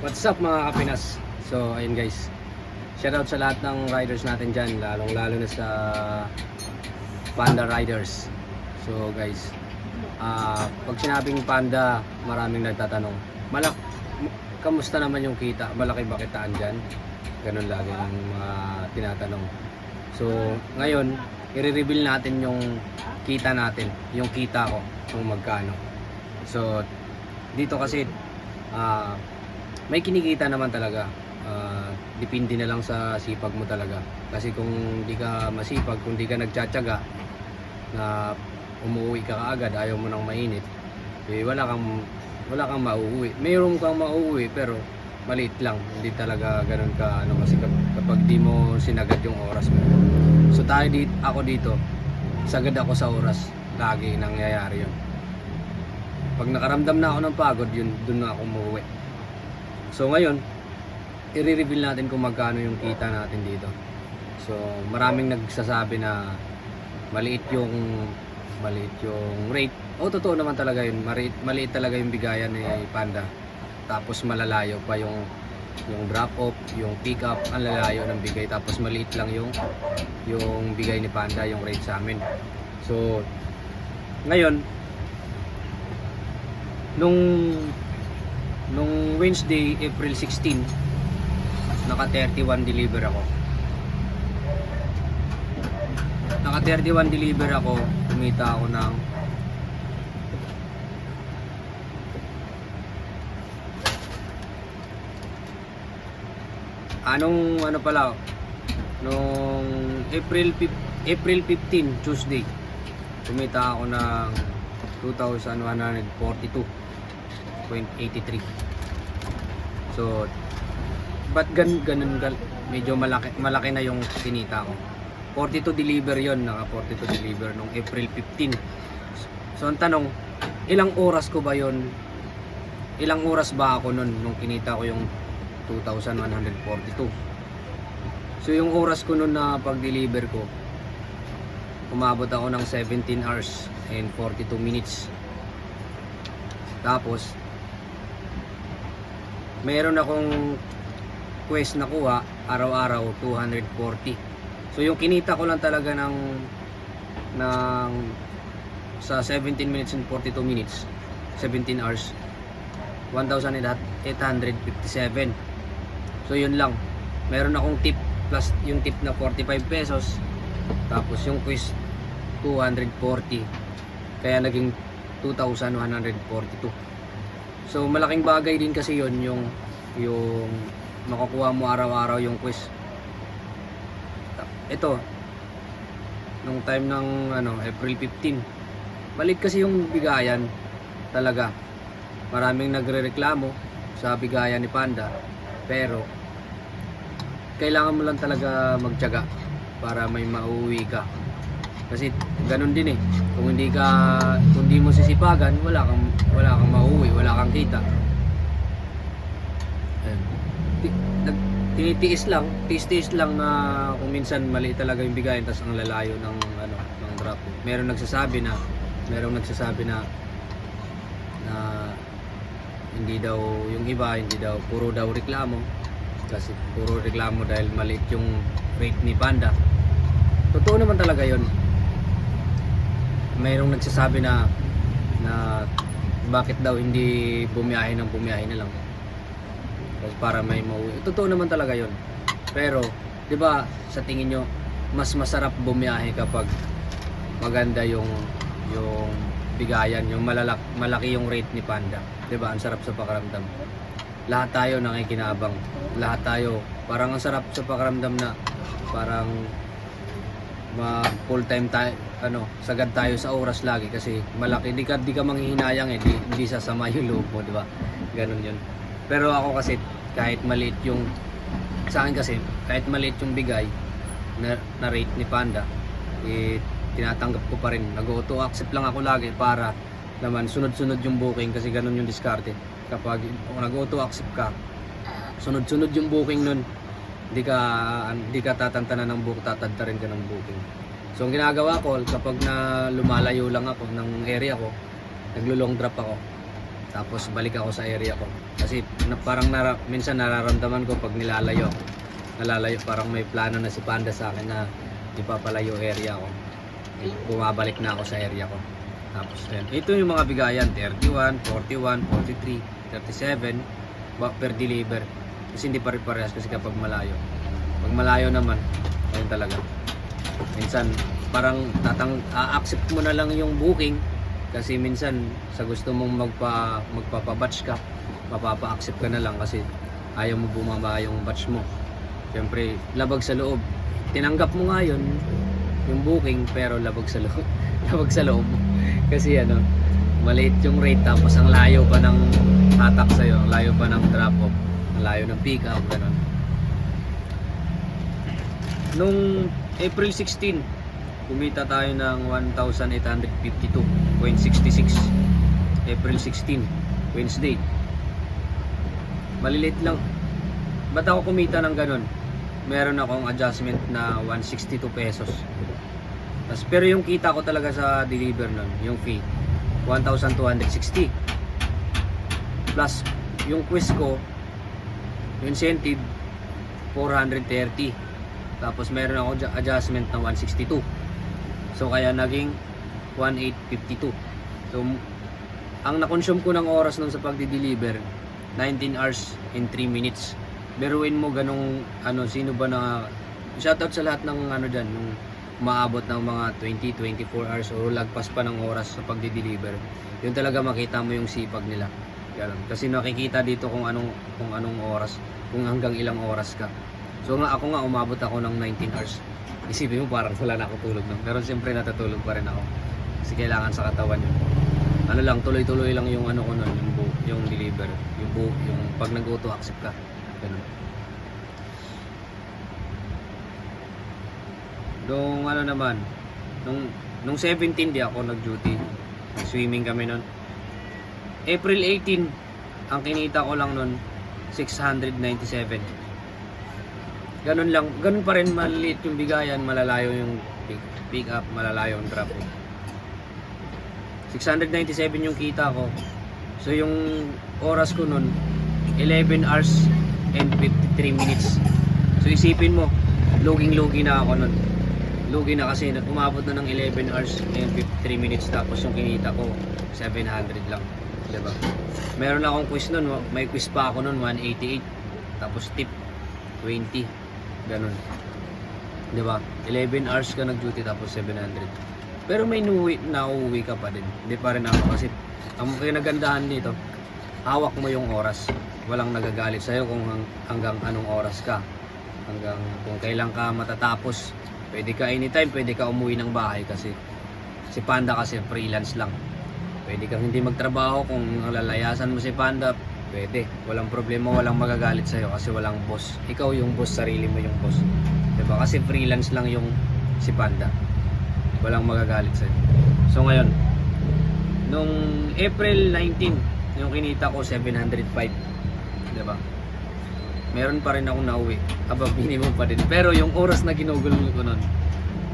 What's up mga kapinas? So ayun guys, shoutout sa lahat ng riders natin dyan, lalong lalo na sa Panda Riders. So guys, ah pag sinabing Panda, maraming nagtatanong, malak kamusta naman yung kita? Malaki ba kitaan dyan? Ganun lagi ang mga tinatanong. So ngayon, i-reveal natin yung kita natin, yung kita ko, kung magkano. So dito kasi ah may kinikita naman talaga. Ah, depende na lang sa sipag mo talaga. Kasi kung di ka masipag, kung di ka nagtsatsaga na umuwi ka kaagad, ayaw mo nang mainit, eh, wala kang wala kang mauuwi. Mayroon kang mauuwi pero maliit lang. Hindi talaga ganun ka ano kasi kap- kapag di mo sinagad yung oras mo. So tayo dito, ako dito, sagad ako sa oras. Lagi nangyayari yun. Pag nakaramdam na ako ng pagod, yun, dun na ako umuwi. So ngayon, i-reveal natin kung magkano yung kita natin dito. So maraming nagsasabi na maliit yung maliit yung rate. O totoo naman talaga yun, maliit, maliit talaga yung bigayan ni Panda. Tapos malalayo pa yung yung drop off, yung pick up, ang lalayo ng bigay tapos maliit lang yung yung bigay ni Panda, yung rate sa amin. So ngayon nung nung Wednesday, April 16, naka 31 deliver ako. Naka 31 deliver ako, kumita ako ng Anong ano pala nung April April 15 Tuesday kumita ako ng 2,142.83 So ba't gan ganun gal medyo malaki malaki na yung kinita ko. 42 deliver yon naka 42 deliver nung April 15 so ang tanong ilang oras ko ba yon ilang oras ba ako nun nung kinita ko yung 2,142 so yung oras ko nun na pag-deliver ko umabot ako ng 17 hours and 42 minutes. Tapos meron akong quest na kuha araw-araw 240 so yung kinita ko lang talaga ng ng sa 17 minutes and 42 minutes 17 hours 1,857 so yun lang. Meron akong tip plus yung tip na 45 pesos tapos yung quiz 240 kaya naging 2,142 so malaking bagay din kasi yon yung yung makukuha mo araw-araw yung quiz. Ito nung time ng ano April 15 balik kasi yung bigayan talaga. Maraming nagrereklamo sa bigayan ni Panda pero kailangan mo lang talaga magtiyaga para may mauwi ka kasi ganun din eh. Kung hindi ka kung hindi mo sisipagan wala kang wala kang mauwi wala kang kita. Tinitiis lang tiis-tiis lang na kung minsan mali talaga yung bigayan tas ang lalayo ng ano ng drop meron nagsasabi na merong nagsasabi na na hindi daw yung iba hindi daw puro daw reklamo. Kasi puro reklamo dahil maliit yung rate ni Panda. Totoo naman talaga yon mayroong nagsasabi na na bakit daw hindi bumiyahe ng bumiyahe na lang. Kasi para may mauwi. Totoo naman talaga yon pero di ba sa tingin nyo mas masarap bumiyahe kapag maganda yung yung bigayan yung malalak, malaki yung rate ni Panda. Di ba ang sarap sa pakaramdam lahat tayo nakikinabang. Lahat tayo parang ang sarap sa pakaramdam na parang ma full time tayo ano sagad tayo sa oras lagi kasi malaki. Di ka di ka manghihinayang eh. Di, hindi sasama yung loob mo di ba? Ganun yun. Pero ako kasi kahit maliit yung sa akin kasi kahit maliit yung bigay na, na rate ni Panda eh tinatanggap ko pa rin. Nag-auto accept lang ako lagi para naman sunod-sunod yung booking kasi ganun yung diskarte. Kapag kung nag-auto accept ka sunod-sunod yung booking nun hindi ka hindi ka tatantanan ng book tatadta rin ka ng booking so ang ginagawa ko kapag na lumalayo lang ako ng area ko naglo long drop ako Tapos balik ako sa area ko. Kasi na, parang nara, minsan nararamdaman ko pag nilalayo. Nalalayo parang may plano na si Panda sa akin na ipapalayo area ko. Eh, Bumabalik na ako sa area ko. Tapos yun. Ito yung mga bigayan. 31, 41, 43, 37 ba- per deliver. Kasi hindi pa rin parehas kasi kapag malayo. Pag malayo naman, ayun talaga. Minsan parang tatang a-accept mo na lang yung booking kasi minsan sa gusto mong magpa magpapa-batch ka, mapapa-accept ka na lang kasi ayaw mo bumaba yung batch mo. Siyempre, labag sa loob. Tinanggap mo nga yun, yung booking, pero labag sa loob. labag sa loob. Kasi ano, maliit yung rate tapos ang layo pa ng hatak sa'yo, ang layo pa ng drop off, ang layo ng pick up, ganun. Nung April 16, kumita tayo ng 1,852.66. April 16, Wednesday. Malilit lang. Ba't ako kumita ng ganun? Meron akong adjustment na 162 pesos. Tas, pero yung kita ko talaga sa deliver nun, yung fee, 1,260. Plus, yung quiz ko, incentive, 430. Tapos meron ako adju- adjustment na 162. So kaya naging 1852. So ang na-consume ko ng oras nun sa pagdi-deliver 19 hours in 3 minutes. Beruin mo ganong ano sino ba na shoutout sa lahat ng ano diyan nung maabot ng mga 20 24 hours o lagpas pa ng oras sa pagdi-deliver. Yun talaga makita mo yung sipag nila. Ganun. Kasi nakikita dito kung anong kung anong oras, kung hanggang ilang oras ka. So nga ako nga umabot ako ng 19 hours. Isipin mo parang wala na ako tulog nun. Pero siyempre natutulog pa rin ako. Kasi kailangan sa katawan yun. Ano lang, tuloy-tuloy lang yung ano ko nun, yung, bu- yung deliver. Yung, bu- yung pag nag-auto accept ka. Ganun. Nung ano naman, nung, nung 17 di ako nag-duty. Swimming kami nun. April 18, ang kinita ko lang nun, 697. Ganun lang, ganun pa rin maliit yung bigayan, malalayo yung pick, pick up, malalayo yung drop off. 697 yung kita ko. So yung oras ko nun, 11 hours and 53 minutes. So isipin mo, luging-lugi na ako nun. Lugi na kasi umabot na ng 11 hours and 53 minutes tapos yung kinita ko 700 lang. 'Di ba? Meron akong quiz nun, may quiz pa ako nun 188. Tapos tip 20. Ganun. 'Di ba? 11 hours ka nag-duty tapos 700. Pero may nuwi, nauwi ka pa din. Hindi pa rin ako kasi ang kinagandahan dito, hawak mo yung oras. Walang nagagalit sa'yo kung hang- hanggang anong oras ka. Hanggang kung kailan ka matatapos. Pwede ka anytime, pwede ka umuwi ng bahay kasi si Panda kasi freelance lang. Pwede kang hindi magtrabaho kung lalayasan mo si Panda, pwede. Walang problema, walang magagalit sa'yo kasi walang boss. Ikaw yung boss, sarili mo yung boss. Diba? Kasi freelance lang yung si Panda. Walang magagalit sa'yo. So ngayon, nung April 19, yung kinita ko 705. Diba? Meron pa rin akong nauwi. Above minimum pa din. Pero yung oras na ginugol ko nun,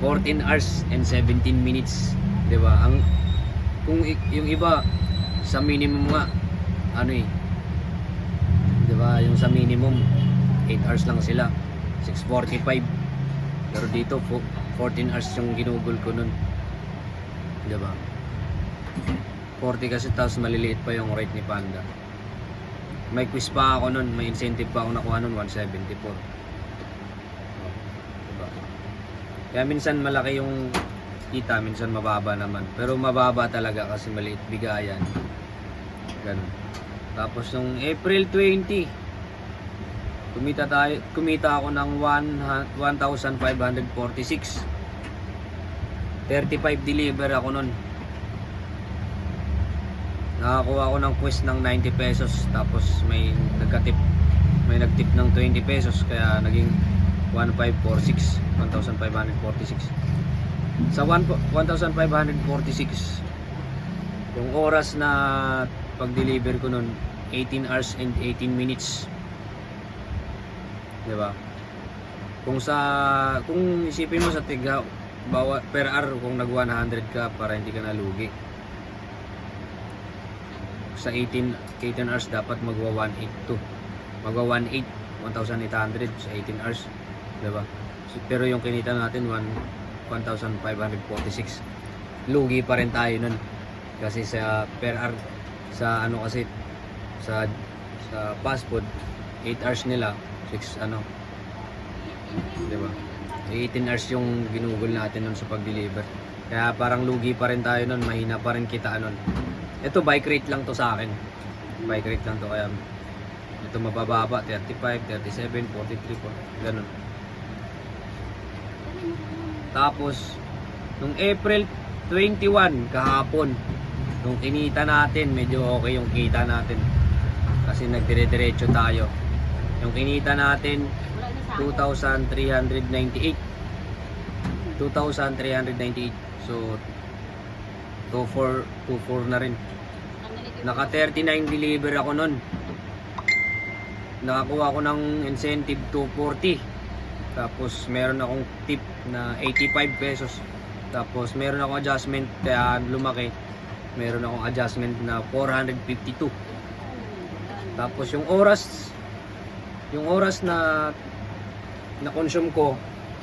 14 hours and 17 minutes. 'Di ba? Ang kung yung iba sa minimum nga ano eh 'di ba yung sa minimum 8 hours lang sila 645 pero dito po 14 hours yung ginugol ko nun 'di ba 40 kasi tapos maliliit pa yung rate ni Panda may quiz pa ako nun may incentive pa ako nakuha nun 174 Oh, diba? Kaya minsan malaki yung kita, minsan mababa naman. Pero mababa talaga kasi maliit bigayan. Ganun. Tapos nung April 20, kumita tayo, kumita ako ng 1 1,546. 35 deliver ako nun. Nakakuha ako ng quiz ng 90 pesos tapos may nagka-tip may nag-tip ng 20 pesos kaya naging 1546 1546 sa 1 po- 1546 yung oras na pag-deliver ko nun 18 hours and 18 minutes. Di ba? Kung sa kung isipin mo sa tiga bawa per hour kung nag 100 ka para hindi ka nalugi. Sa 18 18 hours dapat magwa 182 magwa 18 1,800 sa 18 hours. Diba so, pero yung kinita natin 1 1,546 lugi pa rin tayo nun. Kasi sa per hour sa ano kasi sa sa fast food 8 hours nila 6 ano. Diba? 18 hours yung ginugol natin nun sa pag-deliver. Kaya parang lugi pa rin tayo nun mahina pa rin kita nun ito bike rate lang to sa akin. Bike rate lang to kaya ito mabababa 35, 37, 43 ganun. Tapos nung April 21 kahapon nung kinita natin medyo okay yung kita natin. Kasi nagdire-diretso tayo. Yung kinita natin 2,398 2,398 so 24 24 na rin. Naka 39 deliver ako nun. Nakakuha ko ng incentive 240 tapos meron akong tip na 85 pesos. Tapos meron akong adjustment kaya lumaki meron akong adjustment na 452 tapos yung oras yung oras na na consume ko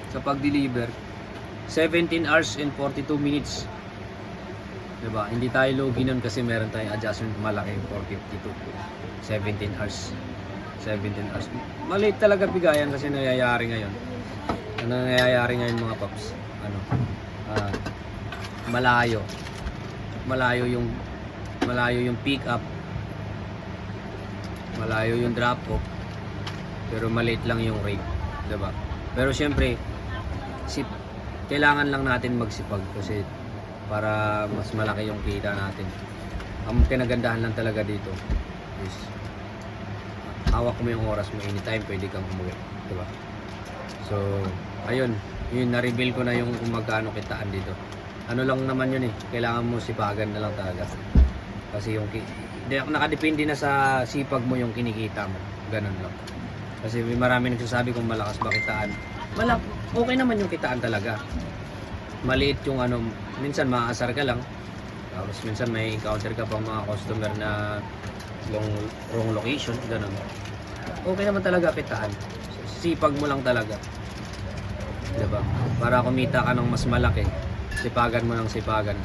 sa pag-deliver 17 hours and 42 minutes. Diba? Hindi tayo logi nun kasi meron tayong adjustment malaki 452 17 hours. 17 hours. Maliit talaga bigayan kasi nangyayari ngayon. Ano nangyayari ngayon mga paps? Ano? Ah, malayo malayo yung malayo yung pick up. Malayo yung drop off. Pero maliit lang yung rate diba? Pero syempre sip, kailangan lang natin magsipag kasi para mas malaki yung kita natin. Ang kinagandahan lang talaga dito is hawak mo yung oras mo anytime pwede kang umuwi diba? So ayun yun na-reveal ko na yung kung magkano kitaan dito ano lang naman yun eh kailangan mo sipagan na lang talaga. Kasi yung nakadepende na sa sipag mo yung kinikita mo. Ganun lang. Kasi may marami nagsasabi kung malakas ba kitaan. Malak okay naman yung kitaan talaga. Maliit yung ano minsan maaasar ka lang. Tapos minsan may encounter ka pang mga customer na yung wrong location ganun. Okay naman talaga kitaan. Sipag mo lang talaga. Diba? Para kumita ka ng mas malaki sipagan mo ng sipagan.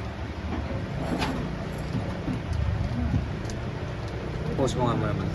Post mo nga mo naman